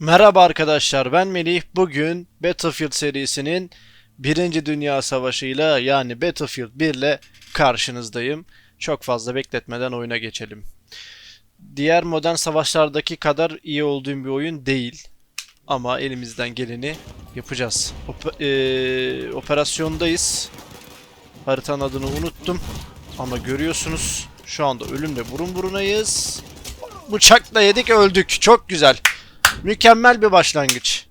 Merhaba arkadaşlar ben Melih. Bugün Battlefield serisinin Birinci Dünya Savaşı ile yani Battlefield 1 ile karşınızdayım. Çok fazla bekletmeden oyuna geçelim. Diğer modern savaşlardaki kadar iyi olduğum bir oyun değil. Ama elimizden geleni yapacağız. Op- eee, operasyondayız. Haritanın adını unuttum. Ama görüyorsunuz şu anda ölümle burun burunayız. Bıçakla yedik öldük. Çok güzel. Mükemmel bir başlangıç.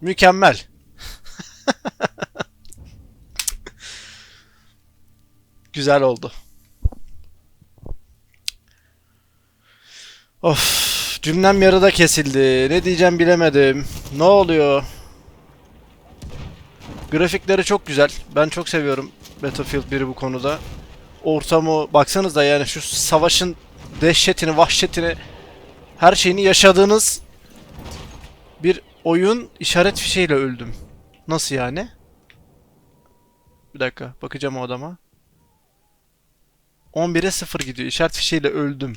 Mükemmel. Güzel oldu. Of, cümlem yarıda kesildi. Ne diyeceğim bilemedim. Ne oluyor? Grafikleri çok güzel. Ben çok seviyorum Battlefield 1'i bu konuda. Ortamı baksanıza yani şu savaşın dehşetini, vahşetini her şeyini yaşadığınız bir oyun işaret fişeğiyle öldüm. Nasıl yani? Bir dakika bakacağım o adama. 11'e 0 gidiyor. İşaret fişeğiyle öldüm.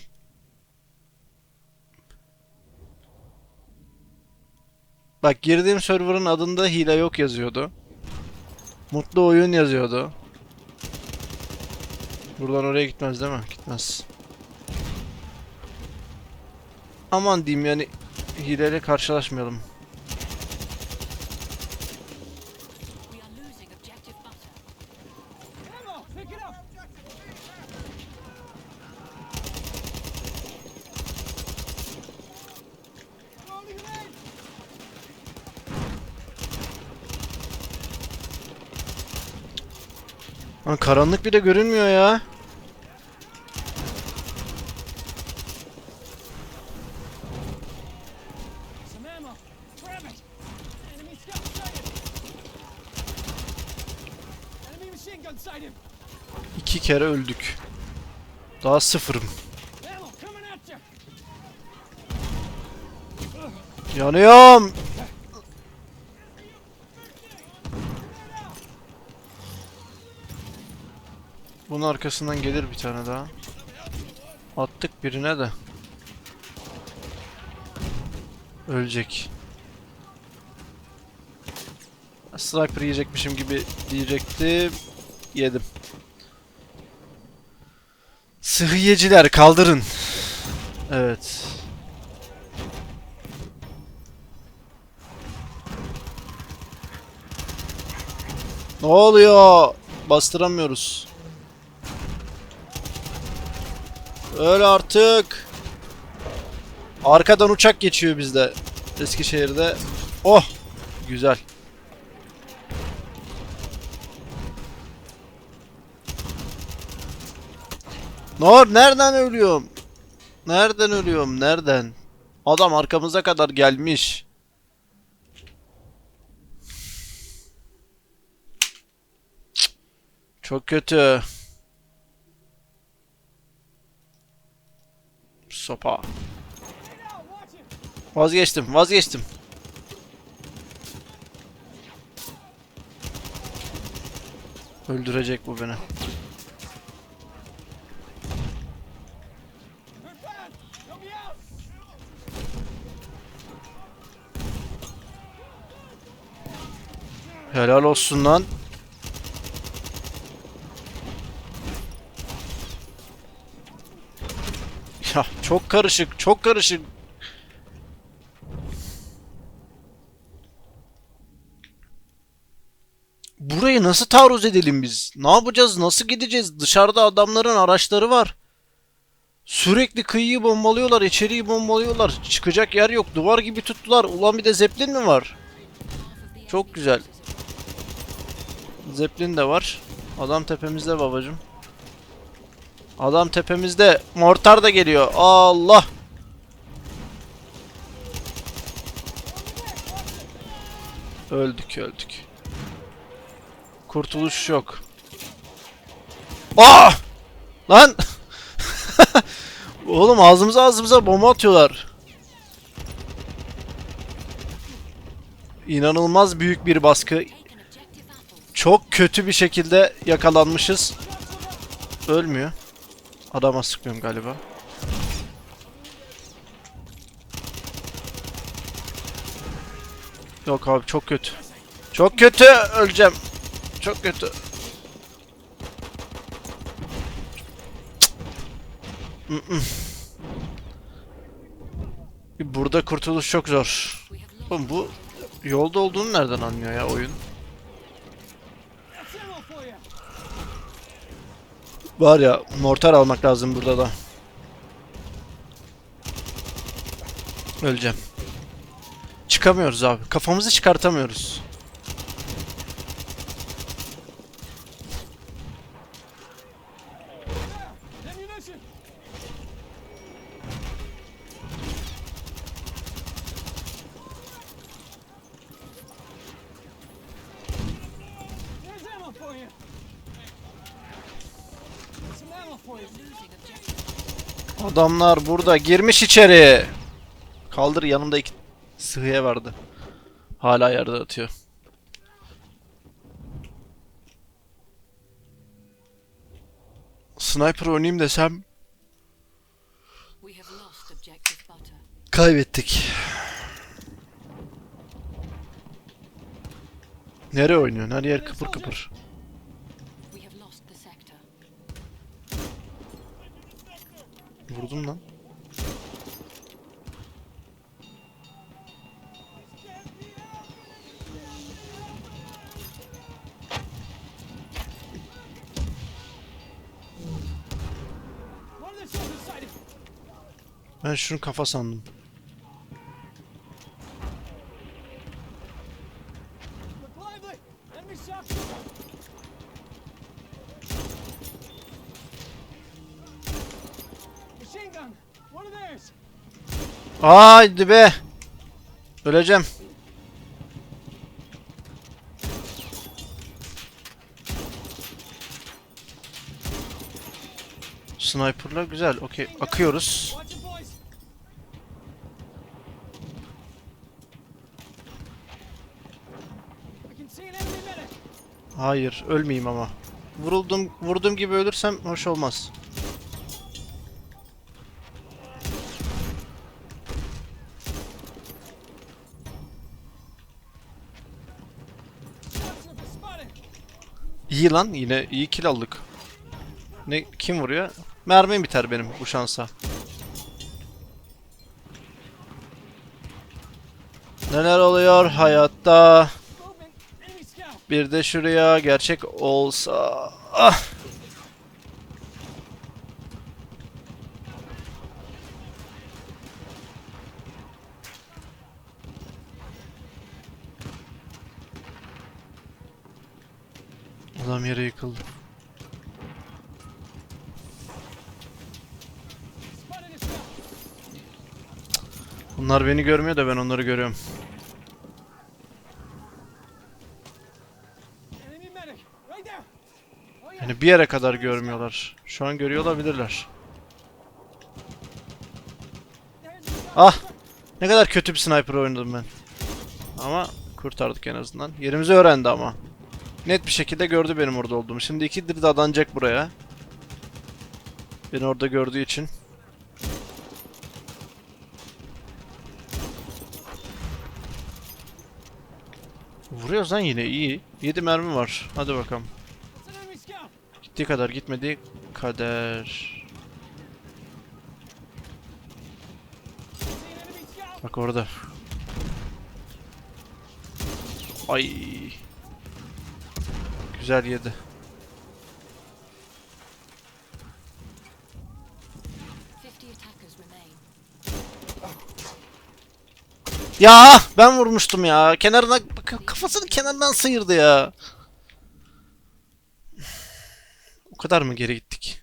Bak girdiğim server'ın adında hile yok yazıyordu. Mutlu oyun yazıyordu. Buradan oraya gitmez değil mi? Gitmez. Aman diyeyim yani hileyle karşılaşmayalım. Lan karanlık bile görünmüyor ya. İki kere öldük. Daha sıfırım. Yanıyorum. Bunun arkasından gelir bir tane daha. Attık birine de. Ölecek. Sniper yiyecekmişim gibi diyecektim. Yedim. Sıhhiyeciler kaldırın. Evet. Ne oluyor? Bastıramıyoruz. Öyle artık. Arkadan uçak geçiyor bizde. Eskişehir'de. Oh! Güzel. Nor nereden ölüyorum? Nereden ölüyorum? Nereden? Adam arkamıza kadar gelmiş. Çok kötü. Sopa. Vazgeçtim, vazgeçtim. Öldürecek bu beni. Helal olsun lan. Ya çok karışık, çok karışık. Burayı nasıl taarruz edelim biz? Ne yapacağız? Nasıl gideceğiz? Dışarıda adamların araçları var. Sürekli kıyıyı bombalıyorlar, içeriği bombalıyorlar. Çıkacak yer yok. Duvar gibi tuttular. Ulan bir de zeplin mi var? Çok güzel. Zeppelin de var. Adam tepemizde babacım. Adam tepemizde. Mortar da geliyor. Allah. Öldük öldük. Kurtuluş yok. Aa! Lan! Oğlum ağzımıza ağzımıza bomba atıyorlar. İnanılmaz büyük bir baskı. Çok kötü bir şekilde yakalanmışız. Ölmüyor. Adama sıkıyorum galiba. Yok abi çok kötü. Çok kötü. Öleceğim. Çok kötü. Burada kurtuluş çok zor. Oğlum bu yolda olduğunu nereden anlıyor ya oyun? Var ya mortar almak lazım burada da. Öleceğim. Çıkamıyoruz abi. Kafamızı çıkartamıyoruz. Adamlar burada girmiş içeri. Kaldır yanımda iki sıhhiye vardı. Hala yerde atıyor. Sniper oynayayım desem kaybettik. Nereye oynuyorsun? Her yer kıpır kıpır. Vurdum lan. Ben şunun kafa sandım. Haydi be. Öleceğim. Sniper'la güzel. Okey. Akıyoruz. Hayır, ölmeyeyim ama. Vuruldum, vurduğum gibi ölürsem hoş olmaz. İyi lan, yine iyi kill aldık. Ne kim vuruyor? Mermim biter benim bu şansa. Neler oluyor hayatta? Bir de şuraya gerçek olsa. Ah! Scout. Bunlar beni görmüyor da ben onları görüyorum. Yani bir yere kadar görmüyorlar. Şu an görüyor olabilirler. Ah! Ne kadar kötü bir sniper oynadım ben. Ama kurtardık en azından. Yerimizi öğrendi ama. Net bir şekilde gördü benim orada olduğumu. Şimdi ikidir de adanacak buraya. Beni orada gördüğü için. Vuruyoruz lan yine iyi. 7 mermi var. Hadi bakalım. Gittiği kadar gitmediği kader. Bak orada. Ay. Güzel yedi. Fifty attackers remain. Ya ben vurmuştum ya. Kenarına kafasını kenarından sıyırdı ya. O kadar mı geri gittik?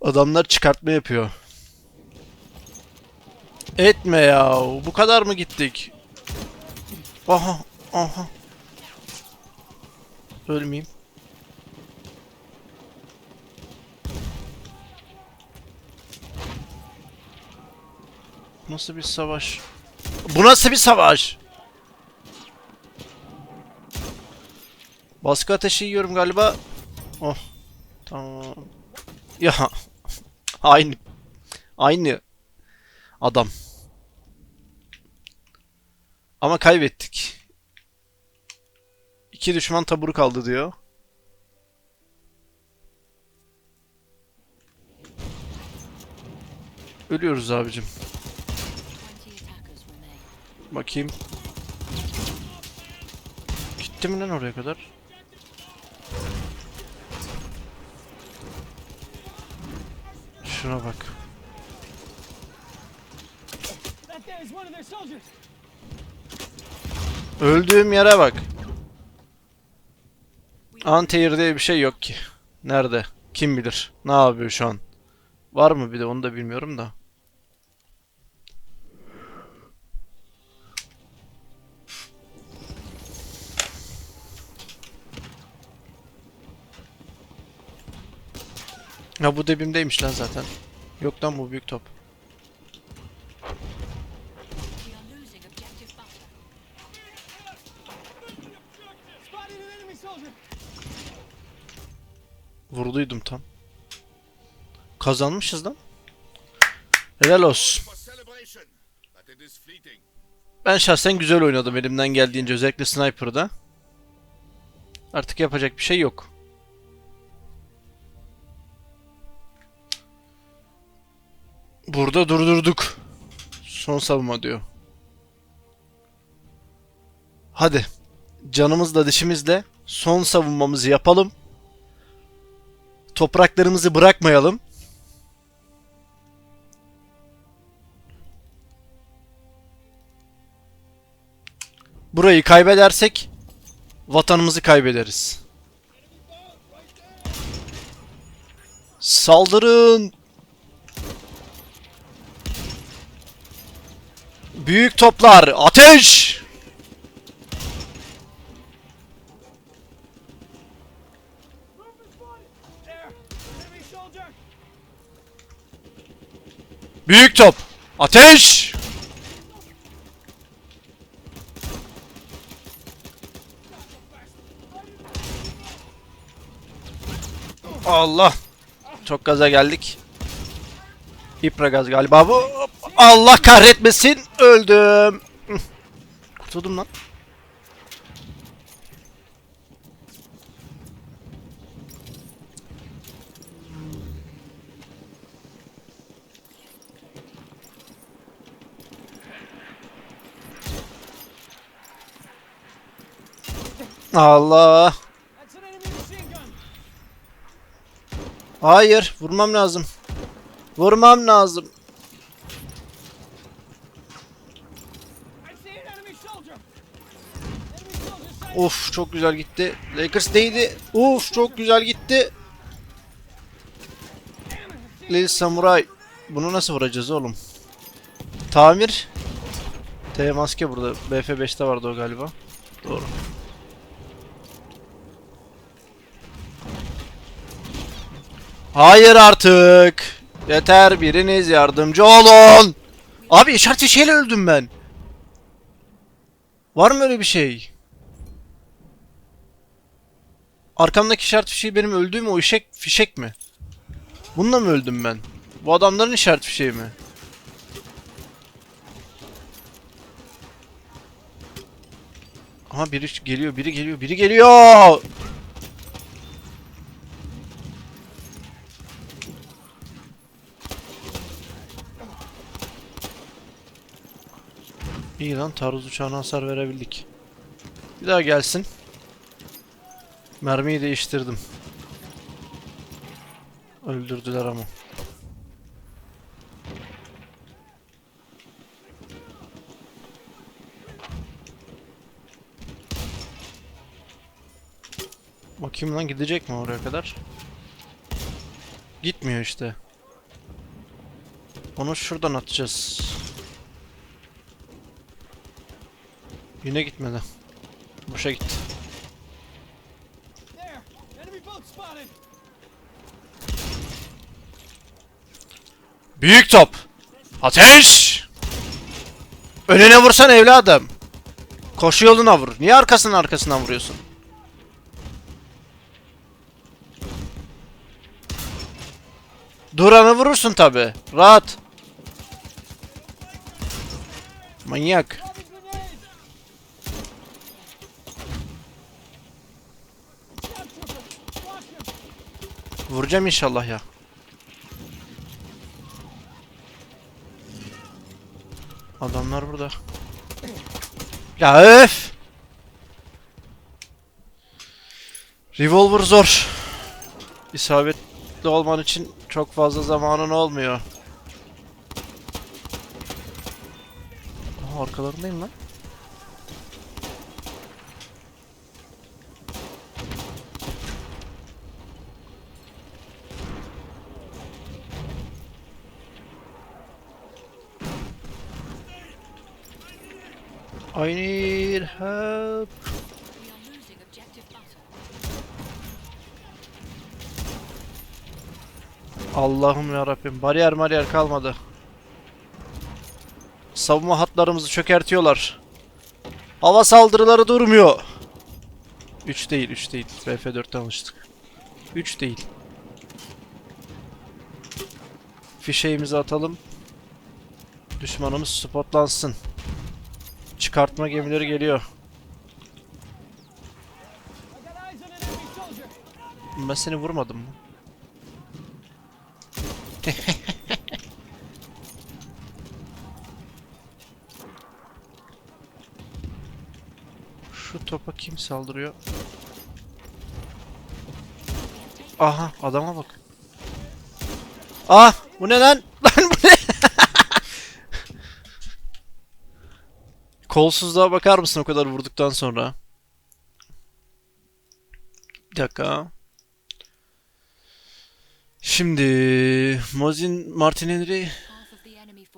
Adamlar çıkartma yapıyor. Etme ya. Bu kadar mı gittik? Aha, aha. Ölmeyeyim. Nasıl bir savaş? Bu nasıl bir savaş? Baskı ateşi yiyorum galiba. Oh. Tamam. Ya. Aynı. Aynı. adam. Ama kaybettik. İki düşman taburu kaldı diyor. Ölüyoruz abicim. 20 attackers remain. Bakayım. Gitti mi lan oraya kadar? Şuna bak. Öldüğüm yere bak. Anti-air diye bir şey yok ki. Nerede? Kim bilir? Ne yapıyor şu an? Var mı bir de onu da bilmiyorum da. Ya bu dibimdeymiş lan zaten. Yok lan bu büyük top. Vurduydum tam. Kazanmışız lan. Helal olsun. Ben şahsen güzel oynadım elimden geldiğince özellikle Sniper'da. Artık yapacak bir şey yok. Burada durdurduk. Son savunma diyor. Hadi. Canımızla dişimizle son savunmamızı yapalım. Topraklarımızı bırakmayalım. Burayı kaybedersek vatanımızı kaybederiz. Saldırın! Büyük toplar ateş! Büyük top ateş! Allah! Çok gaza geldik. İpra gaz galiba bu. Allah kahretmesin. Öldüm. Kurtuldum lan. Allah. Hayır, vurmam lazım. Vurmam lazım. Sighted. Of çok güzel gitti. Lakers değdi. Of çok güzel gitti. Lil Samurai. Bunu nasıl vuracağız oğlum? Tamir. T maske burada. BF5'te vardı o galiba. Doğru. Hayır artık. Yeter biriniz yardımcı olun. Abi işaret fişeğiyle öldüm ben. Var mı öyle bir şey? Arkamdaki işaret fişeği benim öldüğüm o işek fişek mi? Bununla mı öldüm ben? Bu adamların işaret fişeği mi? Aha biri geliyor, biri geliyor, biri geliyor. İyi lan taarruz uçağına hasar verebildik. Bir daha gelsin. Mermiyi değiştirdim. Öldürdüler ama. Bakayım lan gidecek mi oraya kadar? Gitmiyor işte. Onu şuradan atacağız. Yine gitmedi. Boşa gitti. Büyük top. Ateş! Önüne vursan evladım. Koşu yoluna vur. Niye arkasının arkasından vuruyorsun? Duranı vurursun tabi. Rahat. Manyak. Vuracağım inşallah ya. Adamlar burada. Ya öf! Revolver zor. İsabetli olman için çok fazla zamanın olmuyor. Aa, arkalarındayım lan. I need help. Allah'ım ya Rabbim. Bariyer bariyer kalmadı. Savunma hatlarımızı çökertiyorlar. Hava saldırıları durmuyor. 3 değil, 3 değil. BF4'ten alıştık. 3 değil. Fişeğimizi atalım. Düşmanımız spotlansın. Çıkartma gemileri geliyor. Ben seni vurmadım mı? Şu topa kim saldırıyor? Aha adama bak. Ah bu ne lan? Lan bu ne? Kolsuzluğa bakar mısın o kadar vurduktan sonra? Bir dakika. Şimdi Mozin Martin Henry,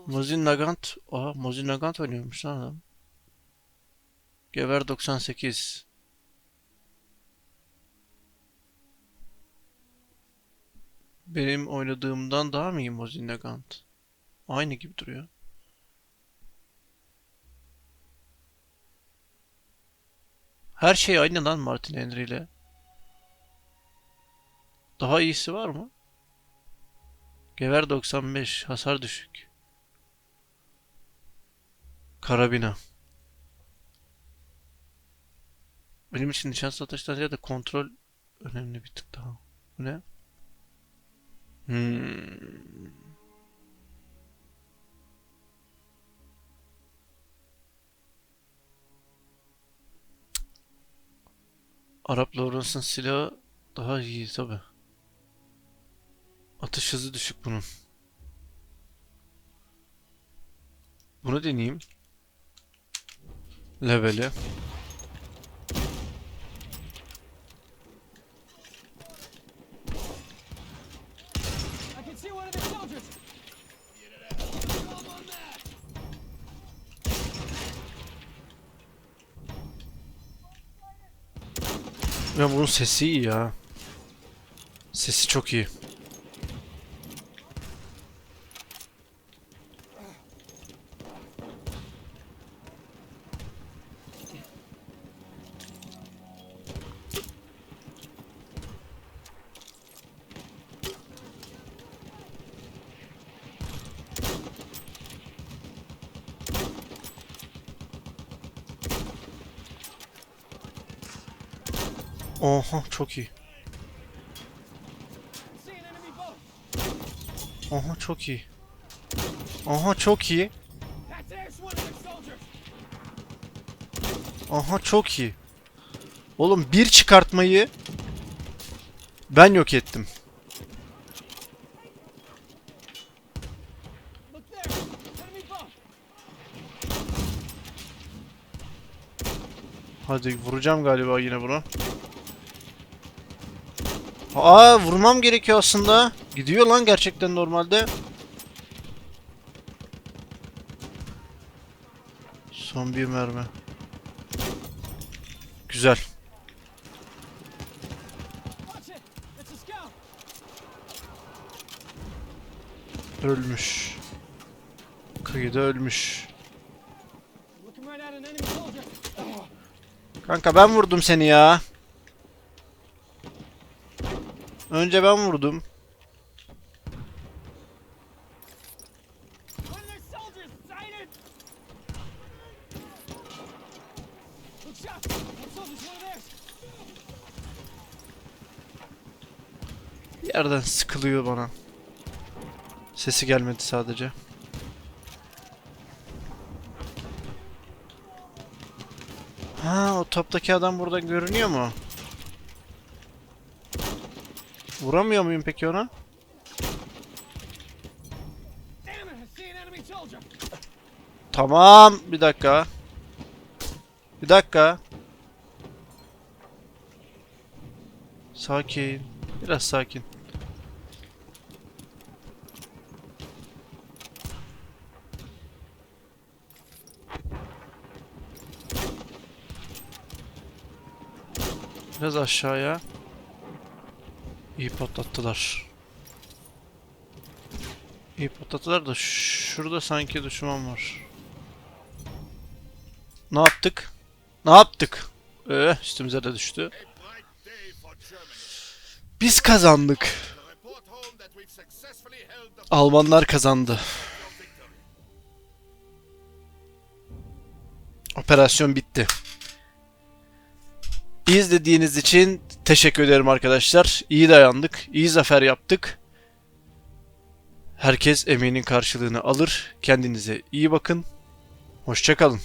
Mozin Nagant, aa Mozin Nagant oynuyormuş lan adam. Gever 98. Benim oynadığımdan daha mı iyi Mozin Nagant? Aynı gibi duruyor. Her şey aynı lan Martin Henry ile. Daha iyisi var mı? Gever 95. Hasar düşük. Karabina. Benim için nişansız ateşten ziyade kontrol önemli bir tık daha. Bu ne? Hmm. Arap Lawrence'ın silahı daha iyi tabi. Atış hızı düşük bunun. Bunu deneyeyim. Leveli. I can see one of the soldiers! Ya bunun sesi iyi ya. Sesi çok iyi. Oha çok iyi. Oha çok iyi. Oha çok iyi. Aha çok iyi. Oğlum bir çıkartmayı ben yok ettim. Hadi vuracağım galiba yine bunu. Aa vurmam gerekiyor aslında. Gidiyor lan gerçekten normalde. Son bir mermi. Güzel. Ölmüş. Kıyıda ölmüş. Kanka ben vurdum seni ya. Önce ben vurdum. One of their soldiers sighted! Good shot. That soldier's one of theirs. Bir yerden sıkılıyor bana. Sesi gelmedi sadece. Ha o toptaki adam burada görünüyor mu? Vuramıyor muyum peki ona? Tamam. Bir dakika. Bir dakika. Sakin. Biraz sakin. Biraz aşağıya. İyi patlattılar. İyi patlattılar da şurada sanki düşman var. Ne yaptık? Ne yaptık? Ee, üstümüze de düştü. Biz kazandık. Almanlar kazandı. Operasyon bitti. İzlediğiniz için teşekkür ederim arkadaşlar. İyi dayandık, iyi zafer yaptık. Herkes emeğinin karşılığını alır. Kendinize iyi bakın. Hoşçakalın.